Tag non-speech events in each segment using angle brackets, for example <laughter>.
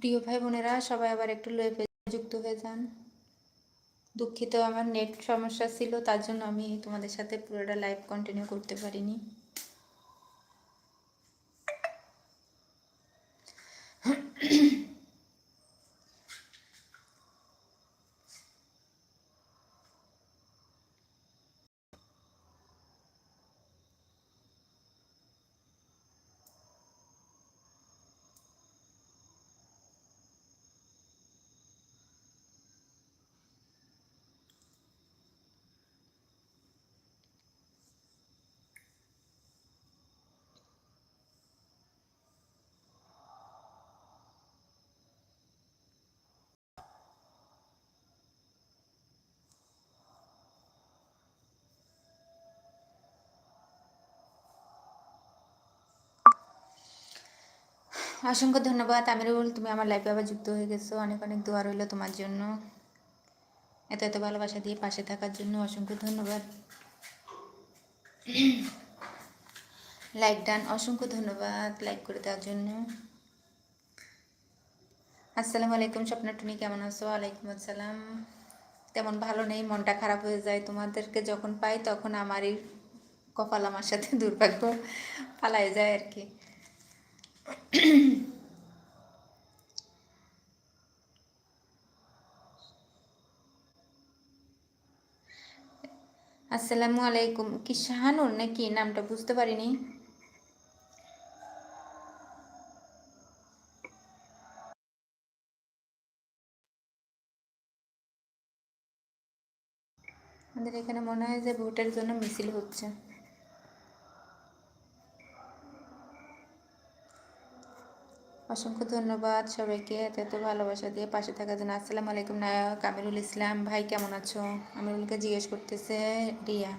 প্রিয় ভাই বোনেরা সবাই আবার একটু লোভে যুক্ত হয়ে যান। দুঃখিত, আমার নেট সমস্যা ছিল, তার জন্য আমি তোমাদের সাথে পুরোটা লাইভ কন্টিনিউ করতে পারিনি। অসংখ্য ধন্যবাদ। আমিরুল তুমি আমার লাইফে আবার যুক্ত হয়ে গেছো। অনেক অনেক দোয়া রইল তোমার জন্য। এত এত ভালোবাসা দিয়ে পাশে থাকার জন্য অসংখ্য ধন্যবাদ। লাইক ডান অসংখ্য ধন্যবাদ লাইক করে দেওয়ার জন্য। আসসালামু আলাইকুম, স্বপ্না টুনি, কেমন আছো? ওয়ালাইকুম আসসালাম। তেমন ভালো নেই, মনটা খারাপ হয়ে যায়। তোমাদেরকে যখন পাই তখন আমারই কপাল আমার সাথে দুর্ভাগ্য পালাই যায় আর কি। <clears throat> আসসালামু আলাইকুম কি শাহানুর নাকি? নামটা বুঝতে পারিনি। আমাদের এখানে মনে হয় যে ভোটের জন্য মিছিল হচ্ছে। অসংখ্য ধন্যবাদ সবাইকে এত এত ভালোবাসা দিয়ে পাশে থাকার জন্য। আসসালামু আলাইকুম নায়ক আমিরুল ইসলাম। ভাই, কেমন আছো? আমিরুলকে জিজ্ঞেস করতেছে রিয়া।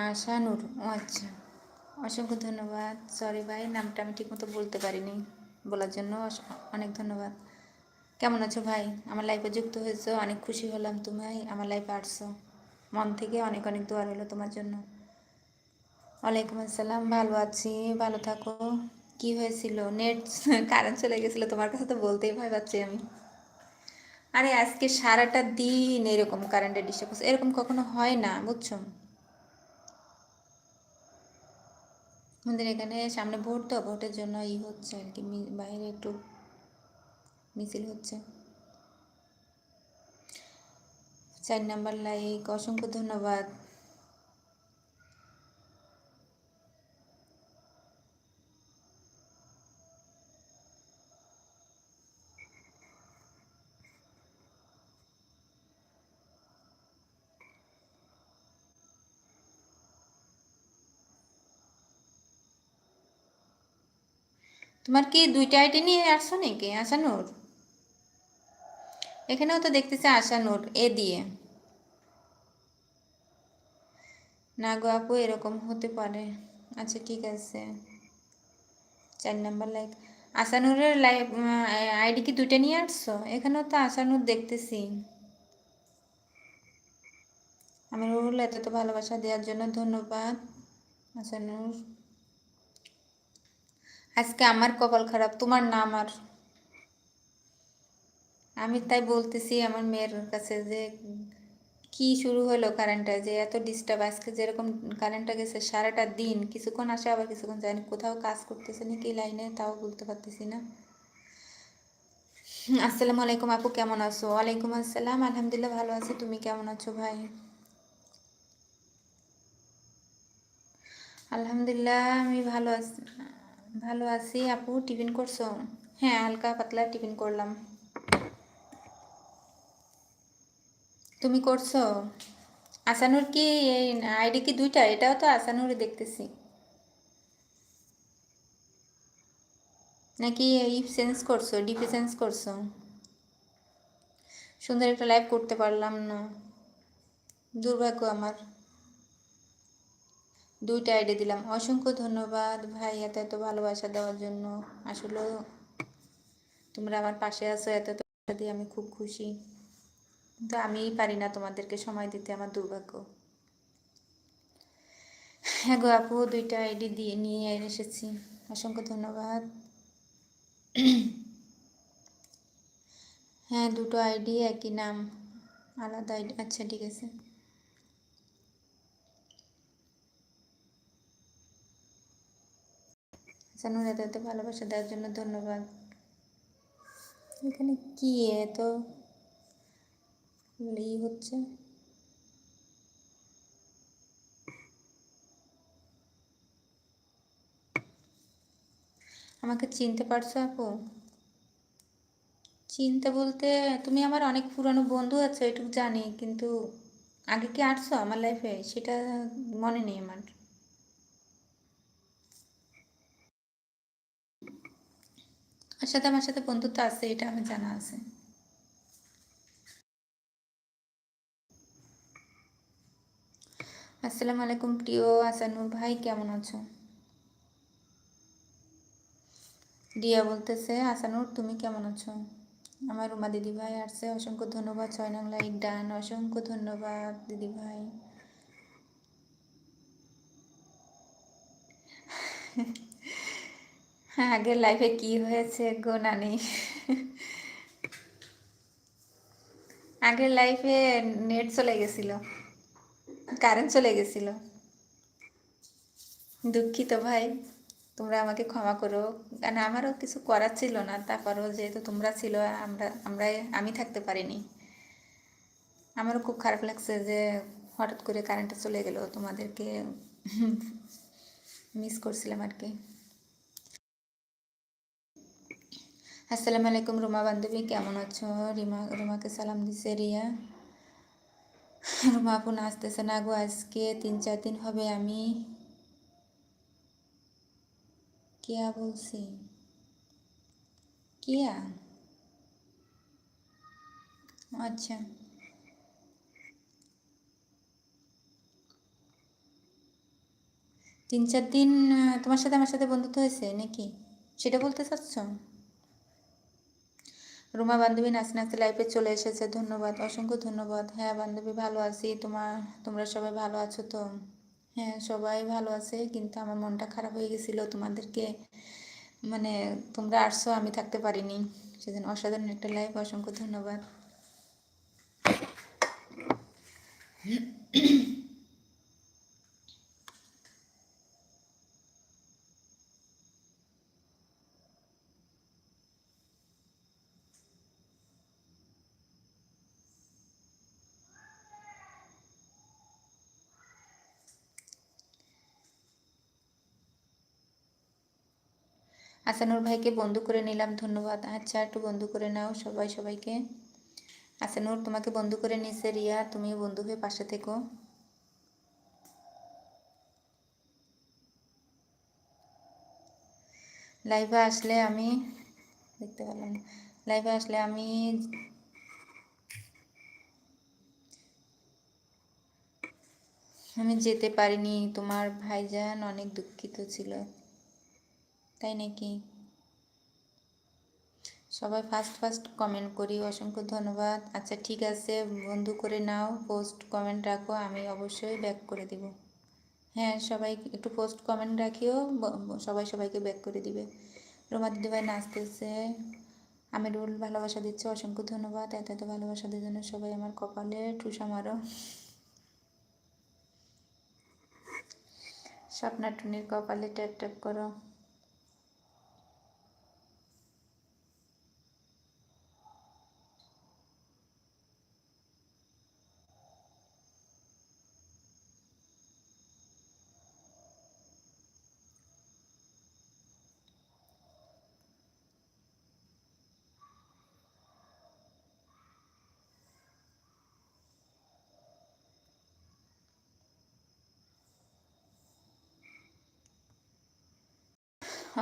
আশা, নূর। ও আচ্ছা। অসংখ্য ধন্যবাদ। সরি ভাই, নামটা আমি ঠিকমতো বলতে পারিনি বলার জন্য। অনেক ধন্যবাদ। কেমন আছো ভাই? আমার লাইফে যুক্ত হয়েছো, অনেক খুশি হলাম তুমি আমার লাইফে আসছো। মন থেকে অনেক অনেক দোয়া হলো তোমার জন্য। ওয়ালাইকুম আসসালাম, ভালো আছি, ভালো থাকো। কি হয়েছিল? নেট কারেন্ট <laughs> চলে গেছিল, তোমার কাছে তো বলতেই ভয় পাচ্ছি আমি। আরে আজকে সারাটা দিন এরকম কারেন্টের ডিস্টার্ব করছে এরকম কখনো হয় না, বুঝছ? আমাদের এখানে সামনে ভোট তো, ভোটের জন্য ই হচ্ছে আর কি বাইরে একটু মিছিল হচ্ছে। চার নাম্বার লাইক, অসংখ্য ধন্যবাদ। তোমার কি দুইটা আইডি নিয়ে আসছো নাকি? আসানুর এখানেও তো দেখতেছে আসানুর এ দিয়ে। না গো আপু, এরকম হতে পারে। আচ্ছা ঠিক আছে। চার নাম্বার লাইক আসানুরের লাইভ আইডি কি দুইটা নিয়ে আসছো? এখানেও তো আসানুর দেখতেছি। আমি রুল এত ভালোবাসা দেওয়ার জন্য ধন্যবাদ আসানুর আজকে আমার কপাল খারাপ, তোমার না আমার। আমি তাই বলতেছি আমার মেয়ের কাছে যে, কি শুরু হলো কারেন্টটা যে এত ডিস্টার্ব আজকে যেরকম কারেন্টটা গেছে, সারাটা দিন, কিছুক্ষণ আসে আবার কিছুক্ষণ যায় কোথাও কাজ করতেছে না কি লাইনে, তাও বলতে পারতেছি না। আসসালামু আলাইকুম আপু, কেমন আছো? ওয়ালাইকুম আসসালাম, আলহামদুলিল্লাহ ভালো আছি। তুমি কেমন আছো ভাই? আলহামদুলিল্লাহ, আমি ভালো আছি। ভালো আছি। আপু, টিফিন করছ? হ্যাঁ হালকা পাতলা টিফিন করলাম। তুমি করছ? আসানুর কি, এই আইডি কি দুইটা? এটাও তো আসানুর দেখতেছি। নাকি ইফ সেন্স করছ, ডিপি সেন্স করছ? সুন্দর একটা লাইভ করতে পারলাম না। দুর্ভাগ্য আমার। দুইটা আইডি দিলাম। অসংখ্য ধন্যবাদ ভাই এত এত ভালোবাসা দেওয়ার জন্য। আসলে তোমরা আমার পাশে আছো, এত এত দিয়ে আমি খুব খুশি। কিন্তু আমিই পারি না তোমাদেরকে সময় দিতে, আমার দুর্ভাগ্য। হ্যাঁ গো আপু, দুইটা আইডি দিয়ে নিয়ে এসেছি। অসংখ্য ধন্যবাদ। হ্যাঁ দুটো আইডি একই নাম। আলাদা আইডি আচ্ছা ঠিক আছে। এত এত ভালোবাসা দেওয়ার জন্য ধন্যবাদ। এখানে কি এত ই হচ্ছে? আমাকে চিনতে পারছ আপু? চিনতে বলতে তুমি আমার অনেক পুরানো বন্ধু আছো, এটুকু জানি, কিন্তু আগে কি আসছো আমার লাইফে সেটা মনে নেই আমার। সাথে আমার সাথে বন্ধুত্ব আছে, এটা আমার জানা আছে। আসসালামু আলাইকুম প্রিয় আসানুর ভাই, কেমন আছো? রিয়া বলতেছে, আসানুর, তুমি কেমন আছো? আমার রুমা দিদি ভাই আসছে, অসংখ্য ধন্যবাদ। ছয় নং লাইক ডান, অসংখ্য ধন্যবাদ দিদি ভাই। হ্যাঁ আগের লাইফে কি হয়েছে গো নানি? আগের লাইফে নেট চলে গেছিল কারেন্ট চলে গেছিল। দুঃখিত ভাই, তোমরা আমাকে ক্ষমা করো। কারণ আমারও কিছু করার ছিল না, তারপরও যেহেতু তোমরা ছিল, আমরা আমরা আমি থাকতে পারিনি। আমারও খুব খারাপ লাগছে যে হঠাৎ করে কারেন্টটা চলে গেল, তোমাদেরকে মিস করছিলাম আর কি। আসসালামু আলাইকুম রুমা বান্ধবী, কেমন আছো? রিমা, রুমাকে সালাম দিছে রিয়া। রুমা আপু আসতেছে না গো আজকে, তিন চার দিন হবে আমি। কিয়া বলছি? কিয়া? আচ্ছা। তিন চার দিন তোমার সাথে আমার সাথে বন্ধুত্ব হয়েছে নাকি? সেটা বলতে চাচ্ছ? রুমা বান্ধবী নাচতে নাচতে লাইফে চলে এসেছে, ধন্যবাদ, অসংখ্য ধন্যবাদ। হ্যাঁ বান্ধবী ভালো আছি তোমার তোমরা সবাই ভালো আছো তো? হ্যাঁ সবাই ভালো আছে, কিন্তু আমার মনটা খারাপ হয়ে গেছিল, তোমাদেরকে মানে তোমরা আসছো, আমি থাকতে পারিনি। সেদিন অসাধারণ একটা লাইফ অসংখ্য ধন্যবাদ। আসানুর ভাইকে বন্ধু করে নিলাম, ধন্যবাদ। আচ্ছা একটু বন্ধু করে নাও সবাই, সবাইকে। আসানুর, তোমাকে বন্ধু করে নিছে রিয়া, তুমিও বন্ধু হয়ে পাশে থেকো। লাইভে আসলে আমি দেখতে পেলাম লাইভে আসলে আমি আমি যেতে পারিনি। তোমার ভাইজান অনেক দুঃখিত ছিল। তাই নাকি? সবাই ফার্স্ট ফার্স্ট কমেন্ট করি, অসংখ্য ধন্যবাদ। আচ্ছা ঠিক আছে, বন্ধু করে নাও পোস্ট কমেন্ট রাখো, আমি অবশ্যই ব্যাক করে দিব। হ্যাঁ সবাই একটু পোস্ট কমেন্ট রাখিও সবাই সবাইকে ব্যাক করে দিবে। রোমা দিদিভাই নাচতেছে। আমি রুল ভালোবাসা দিচ্ছি, অসংখ্য ধন্যবাদ। এত এত ভালোবাসা দিয়ে জন্য সবাই আমার কপালে ঠুসা মারো। স্বপ্না টুনির কপালে ট্যাপ ট্যাপ করো।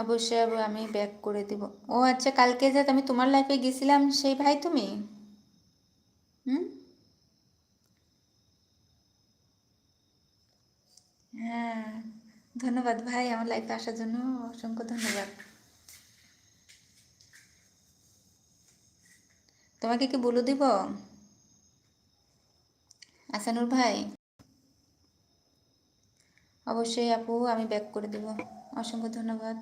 অবশ্যই আমি ব্যাক করে দিব। ও আচ্ছা কালকে যে আমি তোমার লাইফে গেছিলাম, সেই ভাই তুমি? হুম? হ্যাঁ ধন্যবাদ ভাই, আমার লাইফে আসার জন্য অসংখ্য ধন্যবাদ। তোমাকে কি বলে দিব? আসানুর ভাই? অবশ্যই আপু, আমি ব্যাক করে দেব। অসংখ্য ধন্যবাদ।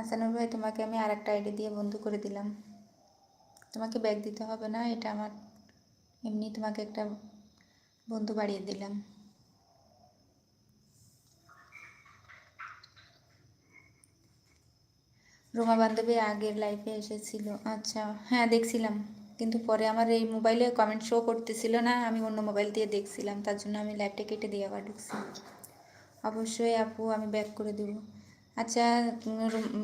আসানুর ভাই, তোমাকে আমি আর একটা আইডি দিয়ে বন্ধু করে দিলাম। তোমাকে ব্যাগ দিতে হবে না, এটা আমার এমনি তোমাকে একটা বন্ধু বাড়িয়ে দিলাম। রোমা বান্ধবী আগের লাইফে এসেছিল। আচ্ছা হ্যাঁ দেখছিলাম। কিন্তু পরে আমার এই মোবাইলে কমেন্ট শো করতেছিল না, আমি অন্য মোবাইল দিয়ে দেখছিলাম, তার জন্য আমি লাইভটা কেটে দিয়ে আবার ঢুকছি। অবশ্যই আপু, আমি ব্যাক করে দেব। আচ্ছা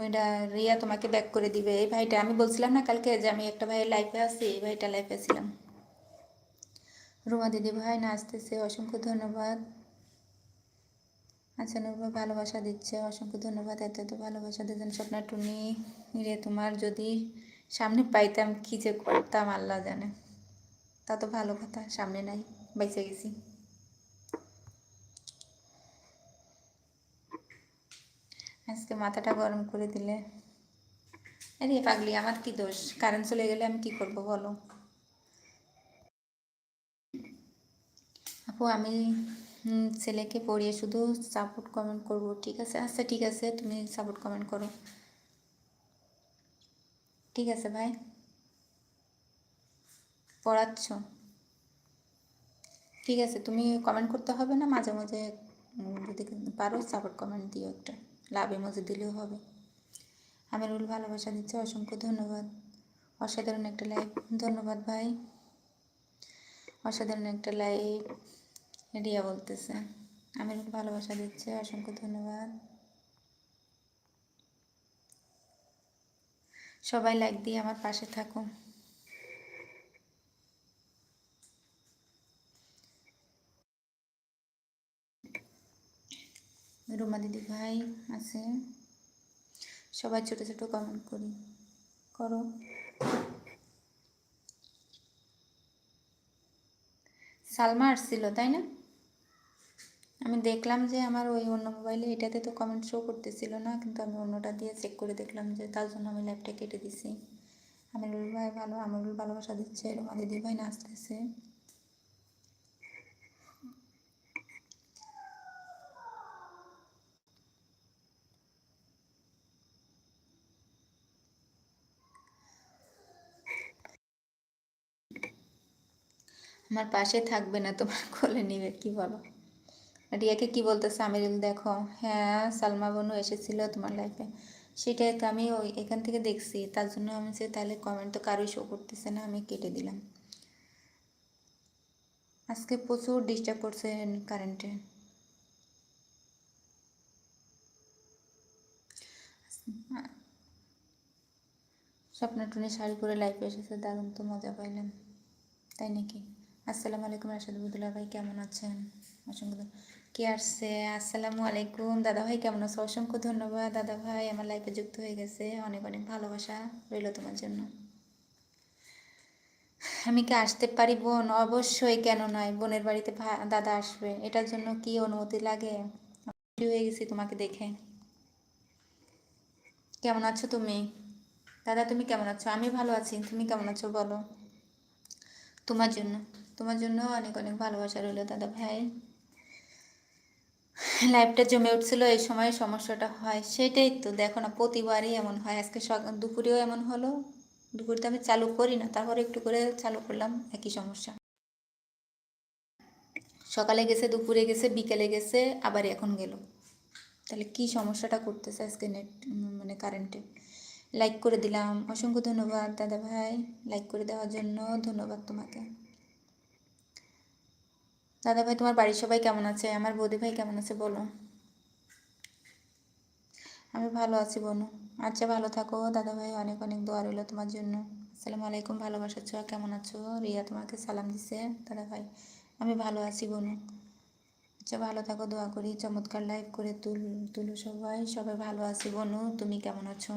এটা রিয়া তোমাকে ব্যাক করে দিবে। এই ভাইটা, আমি বলছিলাম না কালকে যে আমি একটা ভাইয়ের লাইফে আছি, এই ভাইটা লাইফে ছিলাম। রুমা দিদি ভাই নাচতেছে অসংখ্য ধন্যবাদ। আচ্ছা নূর ভালোবাসা দিচ্ছে, অসংখ্য ধন্যবাদ। এত এত ভালোবাসা দিচ্ছেন স্বপ্না টুনি রে তোমার যদি সামনে পাইতাম কী যে করতাম, আল্লাহ জানে। তা তো ভালো কথা, সামনে নাই, বেঁচে গেছি। আজকে মাথাটা গরম করে দিলে। আরে পাগলি, আমার কি দোষ? কারেন্ট চলে গেলে আমি কি করব বলো? আপু, আমি ছেলেকে পড়িয়ে শুধু সাপোর্ট কমেন্ট করব, ঠিক আছে? আচ্ছা ঠিক আছে, তুমি সাপোর্ট কমেন্ট করো। ঠিক আছে ভাই পড়াচ্ছ? ঠিক আছে, তুমি কমেন্ট করতে হবে না? মাঝে মাঝে যদি পারো সাপোর্ট কমেন্ট দিও একটা। লাভ এমোজি দিলেও হবে। আমিরুল ভালোবাসা দিচ্ছে, অসংখ্য ধন্যবাদ। অসাধারণ একটা লাইভ ধন্যবাদ ভাই। অসাধারণ একটা লাইভ রিয়া বলতেছে আমিরুল ভালোবাসা দিচ্ছে, অসংখ্য ধন্যবাদ। সবাই লাইক দিয়ে আমার পাশে থাকো রুমা দিদি ভাই আছে। সবাই ছোট ছোট কমেন্ট করি। করো। সালমা আসছিল, তাই না? আমি দেখলাম যে আমার ওই অন্য মোবাইলে এটাতে তো কমেন্ট শো করতেছিল না, কিন্তু আমি অন্যটা দিয়ে চেক করে দেখলাম যে তার জন্য আমি ল্যাপটা কেটে দিছি। আমিরুল ভাই ভালো, আমিরুল ভালোবাসা দিচ্ছে রুমা দিদি ভাই নাচতেছে। আমার পাশে থাকবে না, তোমার কোলে নিবে, কি বলো? রিয়াকে কি বলতেছে? আমিরুল দেখো হ্যাঁ সালমা বনু এসেছিল তোমার লাইফে সেটাই তো আমি ওই, এখান থেকে দেখছি। তার জন্য আমি যে তাহলে কমেন্ট তো কারোই শো করতেছে না, আমি কেটে দিলাম। আজকে প্রচুর ডিস্টার্ব করছে কারেন্টে স্বপ্নটুনি শাড়ি পরে লাইফে এসেছে, দারুণ তো মজা পাইলাম। তাই নাকি? আসসালামু আলাইকুম রাশাদুল্লাহ ভাই, কেমন আছেন? অসংখ্য কে আসছে? আসসালামু আলাইকুম। দাদা ভাই, কেমন আছো? অসংখ্য ধন্যবাদ। দাদা ভাই, আমার লাইফে যুক্ত হয়ে গেছে। অনেক অনেক ভালোবাসা রইল তোমার জন্য। আমি কি আসতে পারি বোন অবশ্যই কেন নয়। বোনের বাড়িতে দাদা আসবে। এটার জন্য কি অনুমতি লাগে? হয়ে গেছি তোমাকে দেখে। কেমন আছো তুমি? দাদা, তুমি কেমন আছো? আমি ভালো আছি। তুমি কেমন আছো বলো? তোমার জন্য। তোমার জন্য অনেক অনেক ভালোবাসা রইল, দাদা ভাই। লাইফটা জমে উঠছিল, এই সময় সমস্যাটা হয়, সেটাই তো। দেখো না, প্রতিবারই এমন হয়। আজকে দুপুরেও এমন হলো। দুপুরে তো আমি চালু করি না, তারপরে একটু করে চালু করলাম, একই সমস্যা। সকালে গেছে, দুপুরে গেছে, বিকেলে গেছে, আবার এখন গেল। তাহলে কি সমস্যাটা করতেছে আজকে নেট মানে কারেন্টে লাইক করে দিলাম। অসংখ্য ধন্যবাদ, দাদা ভাই। লাইক করে দেওয়ার জন্য ধন্যবাদ তোমাকে। দাদা ভাই তোমার বাড়ির সবাই কেমন আছে? আমার বৌদি ভাই কেমন আছে বলো? আমি ভালো আছি বনু। আচ্ছা ভালো থাকো। দাদা ভাই অনেক অনেক দোয়া রইল তোমার জন্য। আসসালামু আলাইকুম, ভালোবাসা কেমন আছো? রিয়া তোমাকে সালাম দিছে। দাদা ভাই আমি ভালো আছি বনু। আচ্ছা ভালো থাকো, দোয়া করি। চমৎকার লাইভ করে তুল, তুলো সবাই। সবাই ভালো আছি বনু। তুমি কেমন আছো?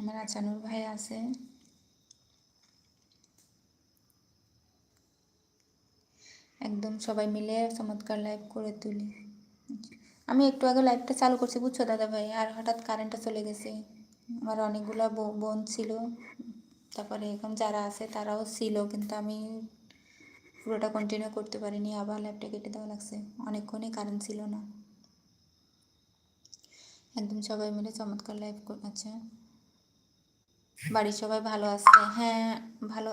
আমার আচানুর ভাই আছে। একদম সবাই মিলে চমৎকার লাইভ করে তুলি। আমি একটু আগে লাইভটা চালু করছি, বুঝছ দাদা ভাই? আর হঠাৎ কারেন্টটা চলে গেছে। আমার অনেকগুলো বোন ছিল। তারপরে এরকম যারা আছে তারাও ছিল, কিন্তু আমি পুরোটা কন্টিনিউ করতে পারিনি। আবার ল্যাপটা কেটে দেওয়া লাগছে। অনেকক্ষণই কারেন্ট ছিল না। একদম সবাই মিলে চমৎকার লাইভ আচ্ছা। বাড়ির সবাই ভালো আছে? হ্যাঁ ভালো।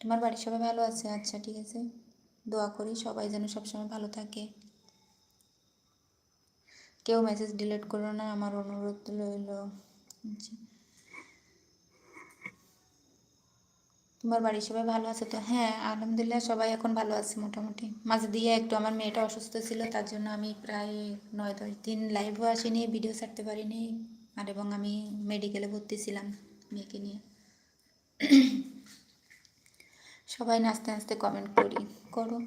তোমার বাড়ির সবাই ভালো আছে? আচ্ছা ঠিক আছে। দোয়া করি সবাই যেন সবসময় ভালো থাকে। কেউ মেসেজ ডিলিট করো না, আমার অনুরোধ রইল। আচ্ছা। তোমার বাড়ির সবাই ভালো আছে তো? হ্যাঁ আলহামদুলিল্লাহ সবাই এখন ভালো আছে মোটামুটি। মাঝে দিয়ে একটু আমার মেয়েটা অসুস্থ ছিল, তার জন্য আমি প্রায় নয়, দশ দিন লাইভও আসিনি ভিডিও ছাড়তে পারিনি। আর এবং আমি মেডিকেলে ভর্তি ছিলাম মেয়েকে নিয়ে। সবাই নাচতে নাচতে কমেন্ট করি। করো।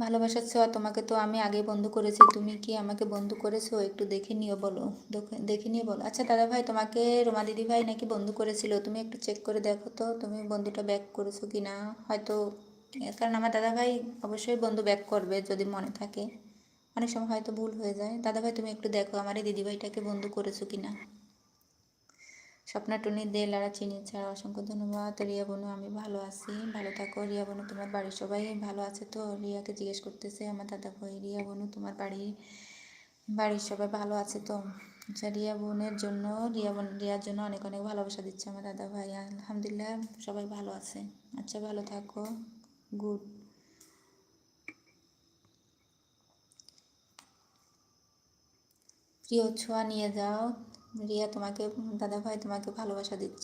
ভালোবাসার ছোঁয়া তোমাকে তো আমি আগে বন্ধ করেছি। তুমি কি আমাকে বন্ধু করেছ? একটু দেখে নিও বলো। দেখে- নিয়ে বলো। আচ্ছা দাদা ভাই, তোমাকে রোমা দিদি ভাই নাকি বন্ধু করেছিল? তুমি একটু চেক করে দেখো তো, তুমি বন্ধুটা ব্যাক করেছ কি না হয়তো, কারণ আমার দাদা ভাই অবশ্যই বন্ধু ব্যাক করবে যদি মনে থাকে। অনেক সময় হয়তো ভুল হয়ে যায়। দাদা ভাই, তুমি একটু দেখো, আমার এই দিদিভাইটাকে বন্ধু করেছ কি না স্বপ্না, টুনি দে লারা চিনি ছাড়া অসংখ্য ধন্যবাদ। রিয়া, বনু, আমি ভালো আছি। ভালো থাকো। রিয়া, বনু, তোমার বাড়ির সবাই ভালো আছে তো? রিয়াকে জিজ্ঞেস করতেছে, আমার দাদা ভাই, রিয়া, বনু, তোমার বাড়ি বাড়ির সবাই ভালো আছে তো? আচ্ছা রিয়া, বোনের জন্য, রিয়া, বোন, রিয়ার জন্য অনেক অনেক ভালোবাসা দিচ্ছে আমার দাদা ভাই। আলহামদুলিল্লাহ, সবাই ভালো আছে। আচ্ছা ভালো থাকো। গুড। প্রিয় ছোঁয়া নিয়ে যাও। রিয়া তোমাকে দাদা ভাই তোমাকে ভালোবাসা দিচ্ছে।